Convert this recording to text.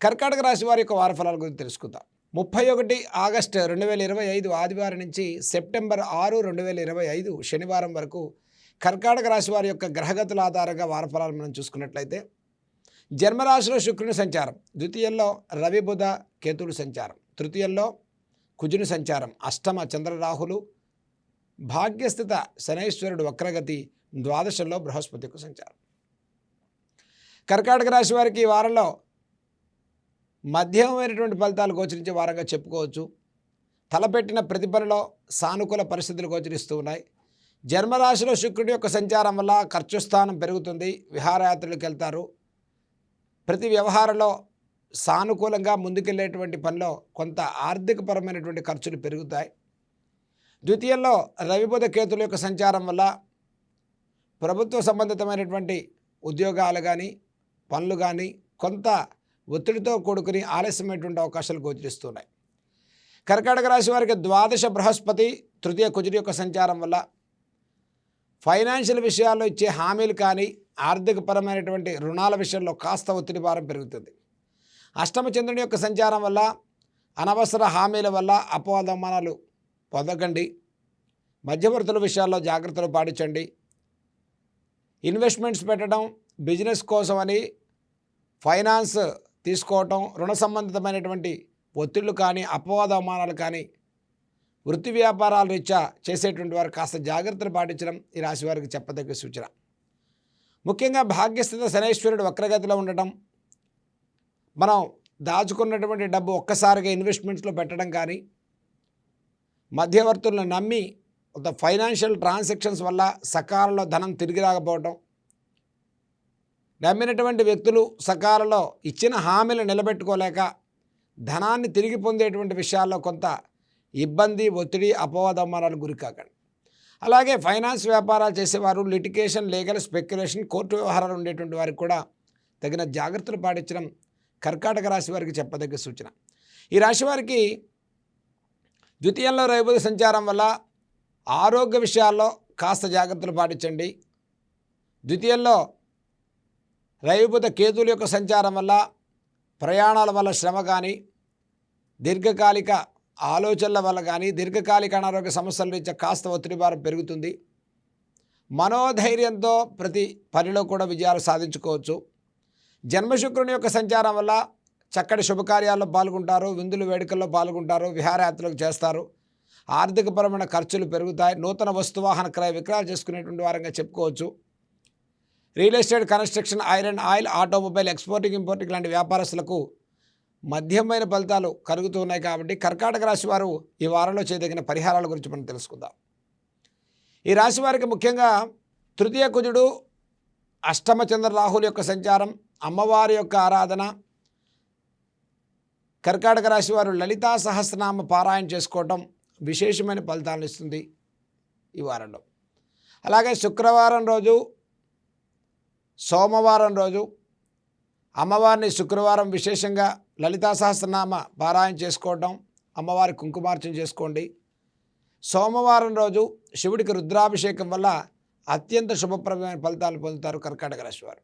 కర్కాటక రాశి వారి యొక్క వారఫలాల గురించి తెలుసుకుందాం. ముప్పై ఒకటి ఆగస్టు రెండు వేల ఇరవై ఐదు ఆదివారం నుంచి సెప్టెంబర్ ఆరు రెండు వేల ఇరవై ఐదు శనివారం వరకు కర్కాటక రాశి వారి యొక్క గ్రహగతుల ఆధారంగా వారఫలాలు మనం చూసుకున్నట్లయితే జన్మరాశిలో శుక్రుని సంచారం ద్వితీయంలో రవి బుధ కేతుడు సంచారం తృతీయంలో కుజుని సంచారం అష్టమ చంద్రరాహులు భాగ్యస్థిత శనైశ్వరుడు వక్రగతి ద్వాదశంలో బృహస్పతికు సంచారం. కర్కాటక రాశి వారికి ఈ వారంలో మధ్యమైనటువంటి ఫలితాలు గోచరించే వారంగా చెప్పుకోవచ్చు. తలపెట్టిన ప్రతిఫలలో సానుకూల పరిస్థితులు గోచరిస్తూ ఉన్నాయి. జన్మరాశిలో శుక్రుడి యొక్క సంచారం వల్ల ఖర్చు స్థానం పెరుగుతుంది. విహారయాత్రలకు వెళ్తారు. ప్రతి వ్యవహారంలో సానుకూలంగా ముందుకెళ్ళేటువంటి పనిలో కొంత ఆర్థికపరమైనటువంటి ఖర్చులు పెరుగుతాయి. ద్వితీయంలో రవిబుధ కేతుల యొక్క సంచారం వల్ల ప్రభుత్వ సంబంధితమైనటువంటి ఉద్యోగాలు కానీ పనులు కానీ కొంత ఒత్తిడితో కూడుకుని ఆలస్యమైనటువంటి అవకాశాలు గోచరిస్తున్నాయి. కర్కాటక రాశి వారికి ద్వాదశ బృహస్పతి తృతీయ కుజుడి యొక్క సంచారం వల్ల ఫైనాన్షియల్ విషయాల్లో ఇచ్చే హామీలు కానీ ఆర్థికపరమైనటువంటి రుణాల విషయంలో కాస్త ఒత్తిడి భారం పెరుగుతుంది. అష్టమ చంద్రుని యొక్క సంచారం వల్ల అనవసర హామీల వల్ల అపవాదమానాలు పొందకండి. మధ్యవర్తుల విషయాల్లో జాగ్రత్తలు పాటించండి. ఇన్వెస్ట్మెంట్స్ పెట్టడం బిజినెస్ కోసమని ఫైనాన్స్ తీసుకోవటం రుణ సంబంధితమైనటువంటి ఒత్తిళ్ళు కానీ అపవాద అవమానాలు కానీ వృత్తి వ్యాపారాల రీత్యా చేసేటువంటి వారు కాస్త జాగ్రత్తలు పాటించడం ఈ రాశి వారికి చెప్పదగ్గ సూచన. ముఖ్యంగా భాగ్యస్థిత శనేశ్వరుడు వక్రగతిలో ఉండటం మనం దాచుకున్నటువంటి డబ్బు ఒక్కసారిగా ఇన్వెస్ట్మెంట్స్లో పెట్టడం కానీ మధ్యవర్తులను నమ్మి కొంత ఫైనాన్షియల్ ట్రాన్సాక్షన్స్ వల్ల సకాలంలో ధనం తిరిగి రాకపోవటం నమ్మినటువంటి వ్యక్తులు సకాలంలో ఇచ్చిన హామీలు నిలబెట్టుకోలేక ధనాన్ని తిరిగి పొందేటువంటి విషయాల్లో కొంత ఇబ్బంది ఒత్తిడి అపవాదమానాలు గురికాకండి అలాగే ఫైనాన్స్ వ్యాపారాలు చేసేవారు లిటికేషన్ లీగల్ స్పెక్యులేషన్ కోర్టు వ్యవహారాలు ఉండేటువంటి వారికి కూడా తగిన జాగ్రత్తలు పాటించడం కర్కాటక రాశి వారికి చెప్పదగ్గ సూచన. ఈ రాశి వారికి ద్వితీయంలో రైబుధ సంచారం వల్ల ఆరోగ్య విషయాల్లో కాస్త జాగ్రత్తలు పాటించండి. ద్వితీయంలో రవిబుధ కేతువుల యొక్క సంచారం వల్ల ప్రయాణాల వల్ల శ్రమ కానీ దీర్ఘకాలిక ఆలోచనల వల్ల కానీ దీర్ఘకాలిక అనారోగ్య సమస్యల నుంచి కాస్త ఒత్తిడి భారం పెరుగుతుంది. మనోధైర్యంతో ప్రతి పనిలో కూడా విజయాలు సాధించుకోవచ్చు. జన్మశుక్రుని యొక్క సంచారం వల్ల చక్కటి శుభకార్యాల్లో పాల్గొంటారు విందులు వేడుకల్లో పాల్గొంటారు విహారయాత్రలకు చేస్తారు. ఆర్థికపరమైన ఖర్చులు పెరుగుతాయి. నూతన వస్తువాహన క్రయ విక్రయాలు చేసుకునేటువంటి వారంగా చెప్పుకోవచ్చు. Real estate construction iron oil automobile exporting importing లాంటి వ్యాపారస్తులకు మధ్యమైన ఫలితాలు కరుగుతున్నాయి కాబట్టి కర్కాటక రాశి వారు ఈ వారంలో చేయదగిన పరిహారాల గురించి మనం తెలుసుకుందాం. ఈ రాశి వారికి ముఖ్యంగా తృతీయ కుజుడు అష్టమ చంద్ర రాహుల యొక్క సంచారం అమ్మవారి యొక్క ఆరాధన కర్కాటక రాశి వారు లలితా సహస్రనామ పారాయణ చేసుకోవటం విశేషమైన ఫలితాలను ఇస్తుంది ఈ వారంలో. అలాగే శుక్రవారం రోజు సోమవారం రోజు అమ్మవారిని శుక్రవారం విశేషంగా లలితా సహస్రనామ పారాయణ చేసుకోవటం అమ్మవారి కుంకుమార్చన చేసుకోండి. సోమవారం రోజు శివుడికి రుద్రాభిషేకం వల్ల అత్యంత శుభప్రదమైన ఫలితాలు పొందుతారు కర్కాటక రాశి వారు.